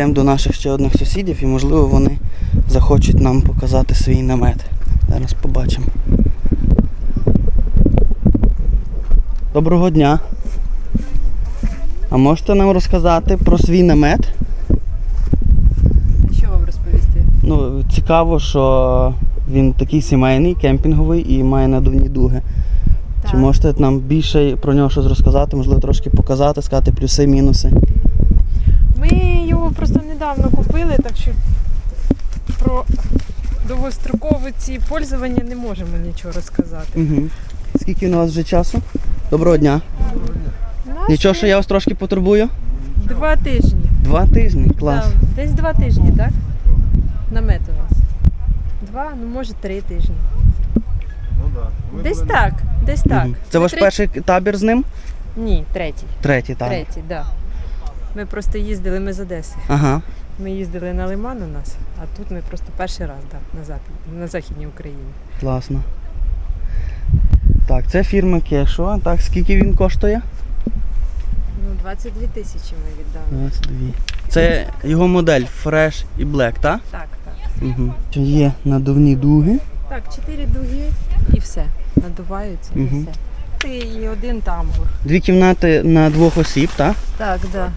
Йдемо до наших ще одних сусідів і, можливо, вони захочуть нам показати свій намет. Зараз побачимо. Доброго дня. А можете нам розказати про свій намет? А що вам розповісти? Ну, цікаво, що він такий сімейний, кемпінговий і має надувні дуги. Чи можете нам більше про нього щось розказати, можливо, трошки показати, сказати плюси, мінуси? Ми його просто недавно купили, так що про довгострокове ці пользування не можемо нічого розказати. Угу. Скільки у нас вже часу? Доброго дня. Нас Нічого, що я вас трошки потурбую? Два тижні. Два тижні, клас. Так, десь два тижні, так? Намет у нас. Два, ну може три тижні. Ну да. Десь так, десь так. Мгм. Це Ми ваш три- перший табір з ним? Ні, третій. Третій, так. Третій, так. Да. Ми просто їздили, ми з Одеси. Ага. Ми їздили на Лиман у нас, а тут ми просто перший раз да, на, запад, на Західній Україні. Класно. Так, це фірма Кешуа. Так, скільки він коштує? Ну, 22 тисячі ми віддали. 22. Це його модель Fresh і Black, так? Так, так. Угу. Є надувні дуги. Так, чотири дуги і все. Надуваються і Мгм. все. Ти і один тамбур. Дві кімнати на двох осіб, так? Так, так.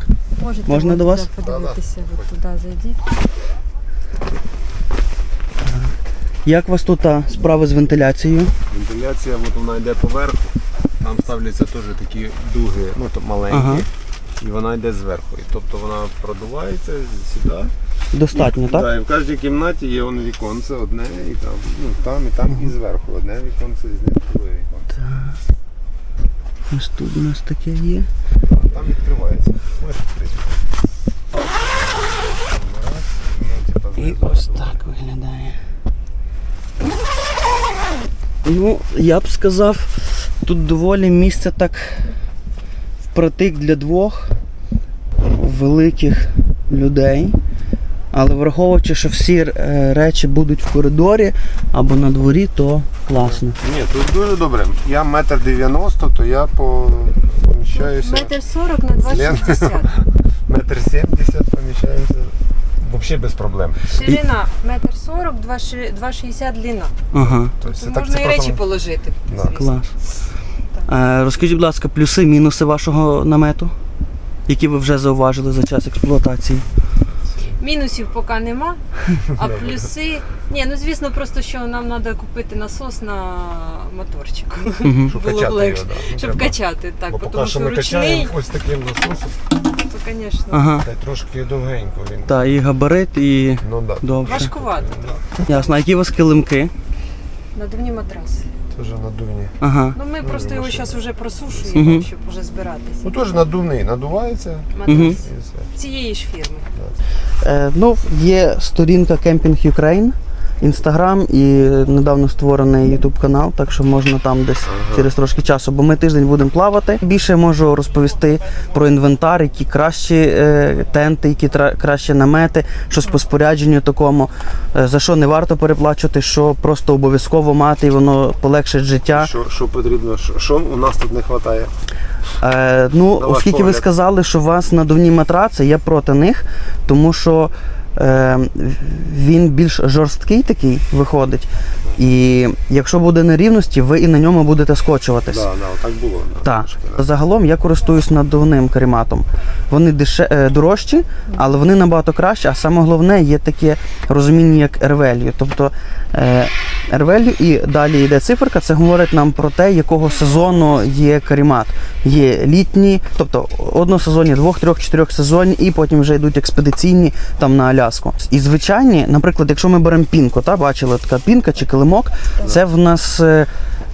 Можете Можна до вас? подивитися, от туди зайдіть. Як у вас тут а, справи з вентиляцією? Вентиляція, от вона йде поверху. Там ставляться теж такі дуги, ну то маленькі. Ага. І вона йде зверху. І тобто вона продувається сюди. Достатньо, так? Да, і в кожній кімнаті є воно віконце одне, і там, ну там, і там, і зверху одне віконце, і знизу друге віконце. Ось тут у нас таке є. Там відкривається. Можеш відкрити. І ось так виглядає. Ну, я б сказав, тут доволі місце так впритик для двох великих людей. Але враховуючи, що всі е, речі будуть в коридорі або на дворі, то класно. Ні, тут дуже добре. Я метр дев'яносто, то я поміщаюся. Метр сорок на 2,60. Метр сімдесят поміщається. Взагалі без проблем. Ширина метр сорок, 2,60 длина. Ага, Тобто, так, можна це і просто- речі положити. Да. клас. Е, розкажіть, будь ласка, плюси, мінуси вашого намету, які ви вже зауважили за час експлуатації. Мінусів поки нема, а плюси. Ні, ну звісно, просто що нам треба купити насос на моторчику. Щоб Було б качати легше, його, да. Ну, Щоб треба. качати, так, Бо тому поки що що ми ручний, качаємо ось таким насосом, то, звісно, Ага. та й трошки довгенько він. Та, і габарит, і Ну да. довше. важкувато. Ясно. А які у вас килимки? Надувні матраси. Теж надувні. Ага. Ну ми просто його машина. зараз вже просушуємо, Мгм. щоб вже збиратися. Ну теж надувний, надувається Матрас і все. цієї ж фірми. Е, ну, є сторінка Camping Ukraine, Інстаграм і недавно створений Ютуб канал, так що можна там десь через трошки часу, бо ми тиждень будемо плавати. Більше можу розповісти про інвентар, які кращі е, тенти, які тра- кращі намети, щось по спорядженню такому, е, за що не варто переплачувати, що просто обов'язково мати, і воно полегшить життя. Що, що потрібно? Що, що у нас тут не вистачає? Е, ну, На ваш оскільки ви сказали, що у вас надувні матраци, я проти них, тому що він більш жорсткий такий виходить. І якщо буде нерівності, ви і на ньому будете скочуватись. Да, да, так було. да, Так. Загалом я користуюсь надувним карематом. Вони деше... е, дорожчі, але вони набагато кращі. А саме головне є таке розуміння, як R-value. Тобто е, R-value і далі йде циферка. Це говорить нам про те, якого сезону є каремат. Є літні, тобто односезонні, двох, трьох, чотирьох сезонні, і потім вже йдуть експедиційні там на Аляску. І звичайні, наприклад, якщо ми беремо пінку, та бачили така пінка чи килимок, це в нас.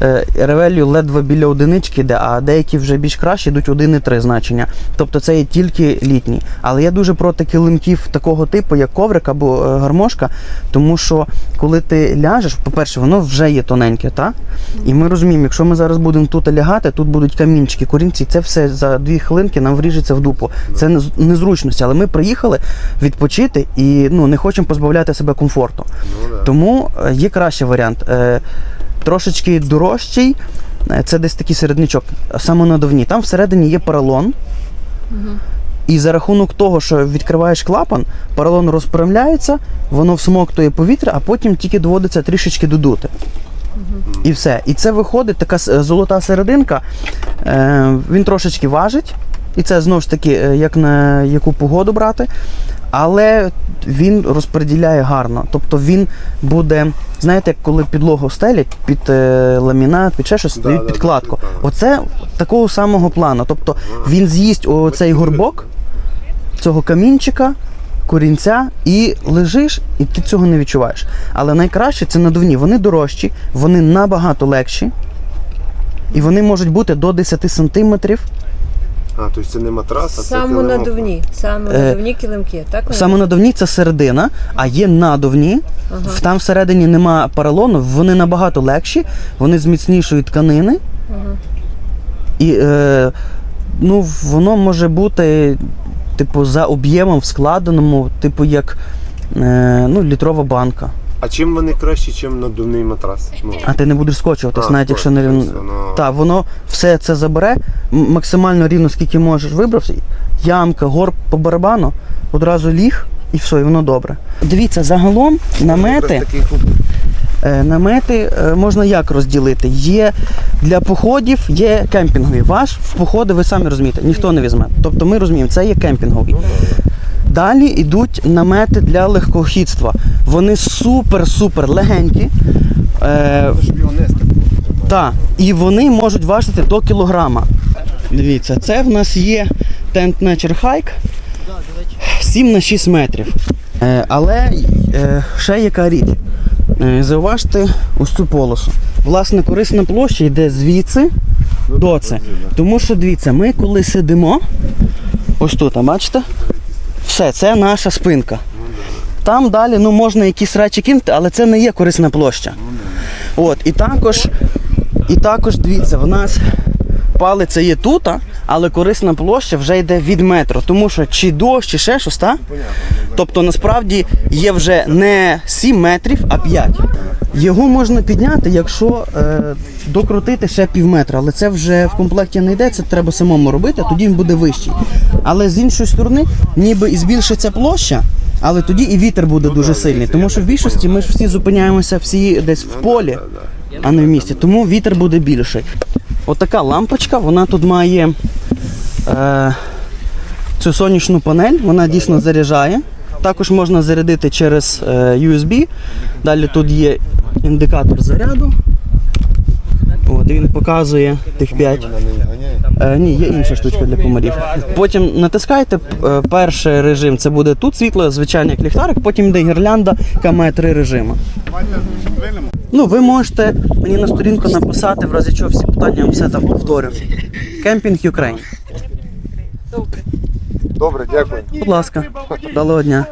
Е, ревелью ледве біля одинички йде, а деякі вже більш кращі йдуть 1,3 значення. Тобто це є тільки літні. Але я дуже проти килимків такого типу, як коврик або е, гармошка, тому що коли ти ляжеш, по-перше, воно вже є тоненьке, та? І ми розуміємо, якщо ми зараз будемо тут лягати, тут будуть камінчики, корінці, це все за дві хвилинки нам вріжеться в дупу. Це незручності, але ми приїхали відпочити і ну, не хочемо позбавляти себе комфорту. Ну. Тому е, є кращий варіант. Трошечки дорожчий, е, це десь такий середнячок, самонадувні. Там всередині є поролон, І за рахунок того, що відкриваєш клапан, поролон розпрямляється, воно всмоктує повітря, а потім тільки доводиться трішечки додути. І все. І це виходить така золота серединка. Е, він трошечки важить. І це знову ж таки, е, як на яку погоду брати. Але він розподіляє гарно. Тобто він буде, знаєте, як коли підлогу стелять під е, ламінат, під ще щось, Да, да, підкладку. да, да. Оце такого самого плану. Тобто він з'їсть оцей горбок цього камінчика, корінця, і лежиш, і ти цього не відчуваєш. Але найкраще це надувні. Вони дорожчі, вони набагато легші. І вони можуть бути до 10 сантиметрів. А, тобто це не матрас, а це. Самонадувні, самонадувні килимки, так? вони? Самонадувні це середина, а є надувні. Ага. Там всередині нема поролону, вони набагато легші, вони з міцнішої тканини. Ага. І е, ну, воно може бути, типу, за об'ємом в складеному, типу, як е, ну, літрова банка. А чим вони кращі, ніж надувний матрас? Ну, А ти не будеш скочуватись, а, навіть якщо не рівно. воно- Так, воно все це забере, м- максимально рівно, скільки можеш вибрався. Ямка, горб по барабану, одразу ліг і все, і воно добре. Дивіться, загалом намети. Якраз такий куб. Е, Намети е, можна як розділити? Є для походів, є кемпінгові. Ваш в походи, ви самі розумієте, ніхто не візьме. Тобто ми розуміємо, це є кемпінгові. Далі йдуть намети для легкохідства. Вони супер-супер легенькі. Е, та, і вони можуть важити до кілограма. Дивіться, це в нас є Tent Nature Hike 7 на 6 метрів. Е, але е, ще яка річ. Е, зауважте ось цю полосу. Власне, корисна площа йде звідси до це. Тому що дивіться, ми коли сидимо, ось тут, а бачите? Все, це наша спинка. Там далі ну, можна якісь речі кинути, але це не є корисна площа. От, і також, і також дивіться, в нас палиця є тут, а, але корисна площа вже йде від метру. Тому що чи дощ, чи ще щось, так? Тобто насправді є вже не 7 метрів, а 5. Його можна підняти, якщо е, докрутити ще пів метра, але це вже в комплекті не йде, це треба самому робити, тоді він буде вищий. Але з іншої сторони, ніби і збільшиться площа, але тоді і вітер буде дуже сильний. Тому що в більшості ми ж всі зупиняємося всі десь в полі, а не в місті. Тому вітер буде більший. Отака лампочка, вона тут має е, цю сонячну панель, вона дійсно заряджає. Також можна зарядити через е, USB. Далі тут є індикатор заряду. От, він показує тих 5. Вона не ганяє. Е, ні, є інша штучка для комарів. Потім натискайте е, перший режим, це буде тут світло, звичайно, як ліхтарик, потім йде гірлянда, яка має три режими. Ну, ви можете мені на сторінку написати, в разі чого всі питання все там повторю. Кемпінг Ukraine. Добре. Добре, дякую. Будь ласка, доброго дня.